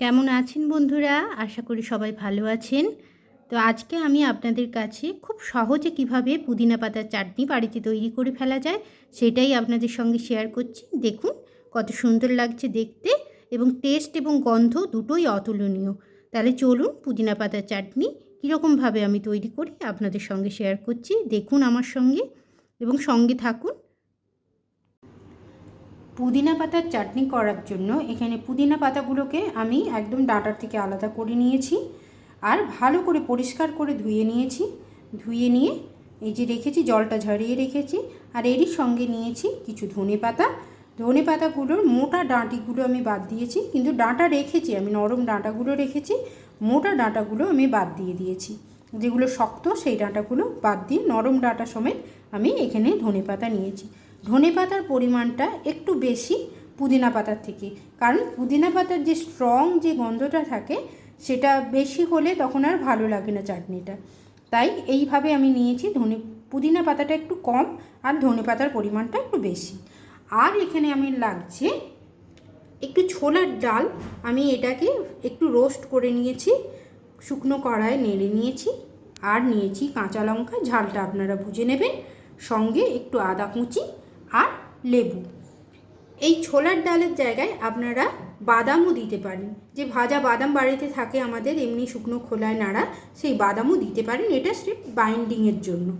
কেমন আছেন বন্ধুরা? আশা করি সবাই ভালো আছেন। তো আজকে আমি আপনাদের কাছে খুব সহজে কীভাবে পুদিনা পাতার চাটনি বাড়িতে তৈরি করে ফেলা যায়, সেটাই আপনাদের সঙ্গে শেয়ার করছি। দেখুন, কত সুন্দর লাগছে দেখতে এবং টেস্ট এবং গন্ধ দুটোই অতুলনীয়। তাহলে চলুন পুদিনা পাতার চাটনি কীরকমভাবে আমি তৈরি করি আপনাদের সঙ্গে শেয়ার করছি। দেখুন আমার সঙ্গে এবং সঙ্গে থাকুন পুদিনা পাতার চাটনি করার জন্য এখানে পুদিনা পাতাগুলোকে আমি একদম ডাঁটার থেকে আলাদা করে নিয়েছি আর ভালো করে পরিষ্কার করে ধুয়ে নিয়েছি। ধুয়ে নিয়ে এই যে রেখেছি, জলটা ঝরিয়ে রেখেছি আর এরই সঙ্গে নিয়েছি কিছু ধনে পাতা। ধনে পাতাগুলোর মোটা ডাঁটিগুলো আমি বাদ দিয়েছি, কিন্তু ডাঁটা রেখেছি, আমি নরম ডাঁটাগুলো রেখেছি, মোটা ডাঁটাগুলো আমি বাদ দিয়ে দিয়েছি। যেগুলো শক্ত সেই ডাঁটাগুলো বাদ দিয়ে নরম ডাঁটা সমেত আমি এখানে ধনে পাতা নিয়েছি। ধনে পাতার পরিমাণটা একটু বেশি পুদিনা পাতার থেকে। কারণ পুদিনা পাতার যে স্ট্রং যে গন্ধটা থাকে, সেটা বেশি হলে তখন আর ভালো লাগে না চাটনিটা। তাই এইভাবে আমি নিয়েছি ধনে, পুদিনা পাতাটা একটু কম আর ধনে পাতার পরিমাণটা একটু বেশি। আর এখানে আমি লাগছে একটু ছোলার ডাল। আমি এটাকে একটু রোস্ট করে নিয়েছি, শুকনো কড়ায় নেড়ে নিয়েছি আর নিয়েছি কাঁচা লঙ্কা। ঝালটা আপনারা বুঝে নেবেন। সঙ্গে একটু আদা কুচি লেবু। এই ছোলার ডালের জায়গায় আপনারা বাদামও দিতে পারেন। যে ভাজা বাদাম বাড়িতে থাকে আমাদের, এমনি শুকনো খোলায় নাড়া, সেই বাদামও দিতে পারেন। এটা স্রেফ বাইন্ডিংয়ের জন্য।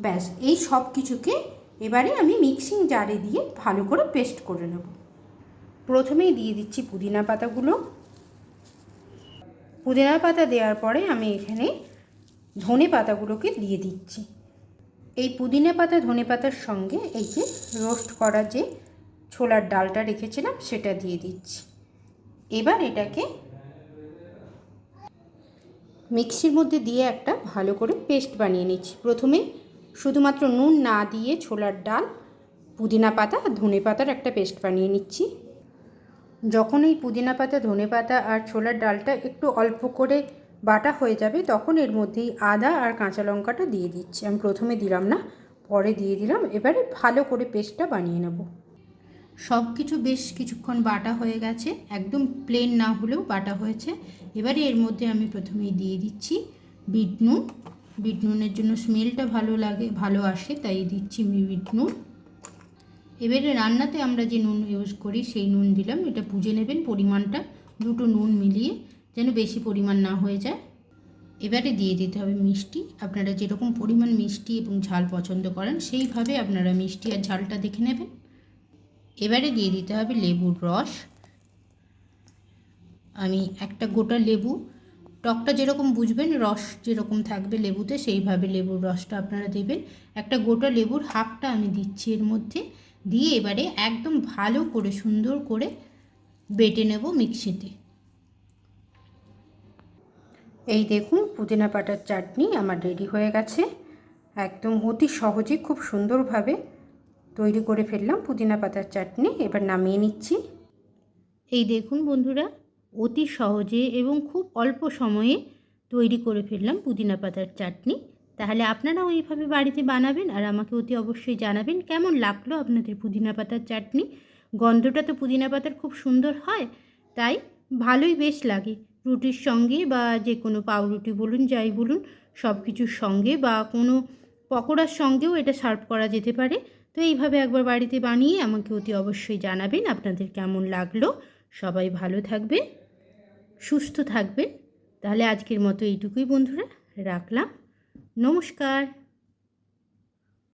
ব্যাস, এই সব কিছুকে এবারে আমি মিক্সিং জারে দিয়ে ভালো করে পেস্ট করে নেব। প্রথমেই দিয়ে দিচ্ছি পুদিনা পাতাগুলো। পুদিনা পাতা দেওয়ার পরে আমি এখানে ধনে পাতাগুলোকে দিয়ে দিচ্ছি। এই পুদিনা পাতা, ধনে পাতার সঙ্গে এই যে রোস্ট করা যে ছোলার ডালটা রেখেছিলাম, সেটা দিয়ে দিচ্ছি। এবার এটাকে মিক্সির মধ্যে দিয়ে একটা ভালো করে পেস্ট বানিয়ে নিচ্ছি। প্রথমে শুধুমাত্র নুন না দিয়ে ছোলার ডাল, পুদিনা পাতা আর ধনে পাতার একটা পেস্ট বানিয়ে নিচ্ছি। যখন এই পুদিনা পাতা, ধনে পাতা আর ছোলার ডালটা একটু অল্প করে বাটা হয়ে যাবে, তখন এর মধ্যেই আদা আর কাঁচা লঙ্কাটা দিয়ে দিচ্ছি। আমি প্রথমে দিলাম না, পরে দিয়ে দিলাম। এবারে ভালো করে পেস্টটা বানিয়ে নেব। সব কিছু বেশ কিছুক্ষণ বাটা হয়ে গেছে। একদম প্লেন না হলেও বাটা হয়েছে। এবারে এর মধ্যে আমি প্রথমেই দিয়ে দিচ্ছি বিট নুন। বিট নুনের জন্য স্মেলটা ভালো লাগে, ভালো আসে, তাই দিচ্ছি বিট নুন। এবারে রান্নাতে আমরা যে নুন ইউজ করি, সেই নুন দিলাম। এটা বুঝে নেবেন পরিমাণটা। দুটো নুন মিলিয়ে যেন বেশি পরিমাণ না হয়ে যায়। এবারে দিয়ে দিতে হবে মিষ্টি। আপনারা যেরকম পরিমাণ মিষ্টি এবং ঝাল পছন্দ করেন, সেইভাবে আপনারা মিষ্টি আর ঝালটা দেখে নেবেন। এবারে দিয়ে দিতে হবে লেবুর রস। আমি একটা গোটা লেবু, টকটা যেরকম বুঝবেন, রস যেরকম থাকবে লেবুতে, সেইভাবে লেবুর রসটা আপনারা দেবেন। একটা গোটা লেবুর হাফটা আমি দিচ্ছি এর মধ্যে। দিয়ে এবারে একদম ভালো করে সুন্দর করে বেটে নেব মিক্সিতে। এই দেখুন, পুদিনা পাতার চাটনি আমার রেডি হয়ে গেছে। একদম অতি সহজে, খুব সুন্দরভাবে তৈরি করে ফেললাম পুদিনা পাতার চাটনি। এবার নামিয়ে নিচ্ছি। এই দেখুন বন্ধুরা, অতি সহজে এবং খুব অল্প সময়ে তৈরি করে ফেললাম পুদিনা পাতার চাটনি। তাহলে আপনারাও এইভাবে বাড়িতে বানাবেন আর আমাকে অতি অবশ্যই জানাবেন কেমন লাগল আপনাদের পুদিনা পাতার চাটনি। গন্ধটা তো পুদিনা পাতার খুব সুন্দর হয়, তাই ভালোই বেশ লাগে। রুটির সঙ্গে বা যে কোনো পাউরুটি বলুন, যাই বলুন সব কিছুর সঙ্গে বা কোনো পকোড়ার সঙ্গেও এটা সার্ভ করা যেতে পারে। তো এইভাবে একবার বাড়িতে বানিয়ে আমাকে অতি অবশ্যই জানাবেন আপনাদের কেমন লাগল। সবাই ভালো থাকবে সুস্থ থাকবেন। তাহলে আজকের মতো এইটুকুই বন্ধুরা, রাখলাম। নমস্কার।